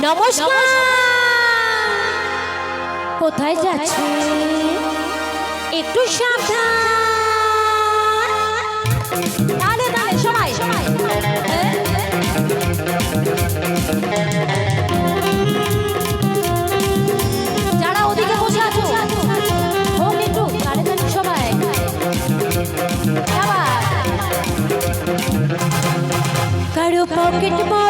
নমস্কার। কোথায় যাচ্ছে? একটু সাবধান। তাহলে তাহলে সবাই সবাই যারা ওদিকে বসে আছো হোক একটু তাহলে তাহলে সবাই কারও পকেট বড়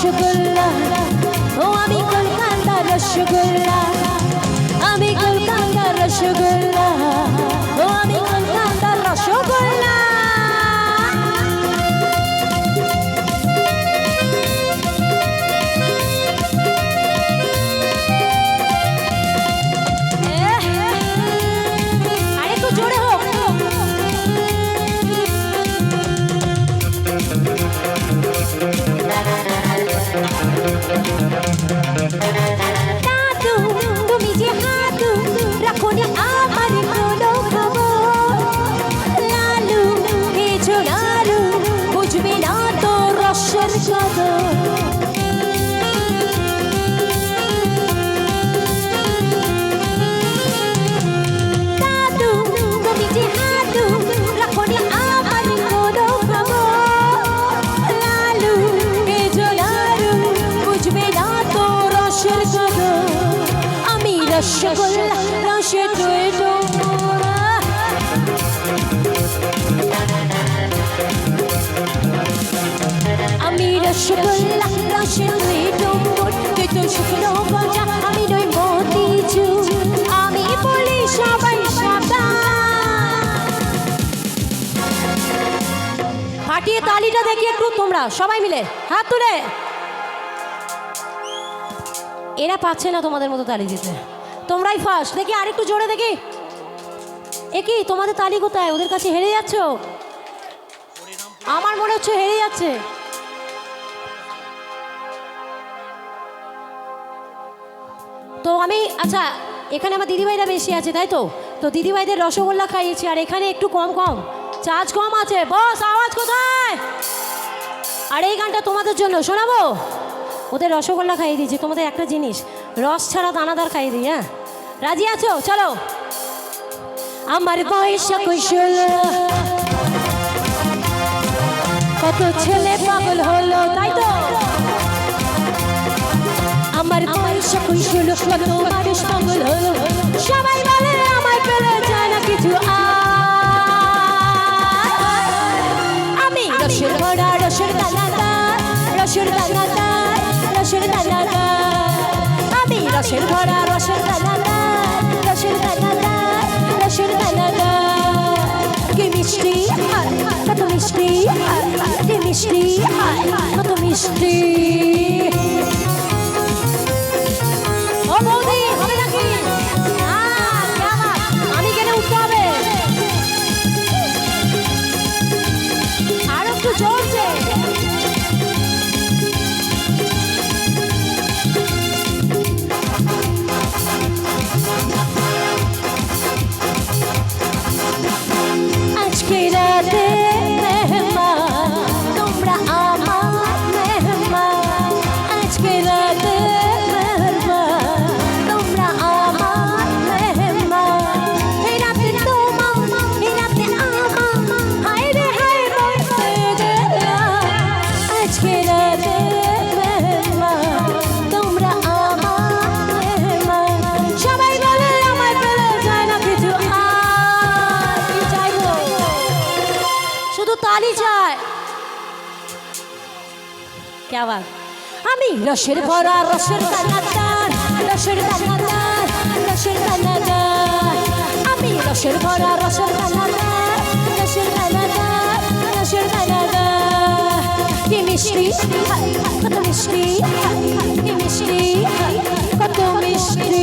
কলকাতার the. রসগোল্লা রসে ডোরা আমি রসগোল্লা রসে ডোয়ে ডোর তুই তো শুকনো গজা আমি নই মতিচু আমি বলি সবাই ফাটিয়ে তালিটা দেখি একটু তোমরা, সবাই মিলে। হাত তুলে। এরা পাচ্ছে না তোমাদের মতো তালি দিতে। তোমরাই ফার্স্ট দেখি, আরেকটু জোরে দেখি। এ কি, তোমাদের তালি কোথায়? ওদের কাছে হেরে যাচ্ছ? আমার মনে হচ্ছে হেরে যাচ্ছে। তো আমি আচ্ছা এখানে আমার দিদিভাইরা বেশি আছে, তাই তো? তো দিদিভাইদের রসগোল্লা খাইয়েছি, আর এখানে একটু কম কম। চার্জ কম আছে। বস, আওয়াজ কোথায়? আর এই গানটা তোমাদের জন্য, শোনাবো? ওদের রসগোল্লা খাইয়ে দিয়েছি, তোমাদের একটা জিনিস। রস ছাড়া দানাদার খাইয়ে দিই হ্যাঁ? রাজি আছো? চলো। আমার বয়স কৈশল। কত ছেলে পাগল হলো, তাই তো? আমার বয়স কৈশল, কত মানুষ পাগল হলো। সবাই বলে আমায় পেলে যায় না কিছু আমি রসের ভরা, রসের দানাদার রসের দানাদার রসের দানাদার। আমি রসের ভরা মিষ্টি কত মিষ্টি কত মিষ্টি কত মিষ্টি। কে আবার? আমি রসের ভরা, রসের দানাদার রসের দানাদার রসের দানাদার আমি রসের ভরা, রসের দানাদার রসের দানাদার রসের দানাদার কি মিষ্টি? কত মিষ্টি কি মিষ্টি কত মিষ্টি।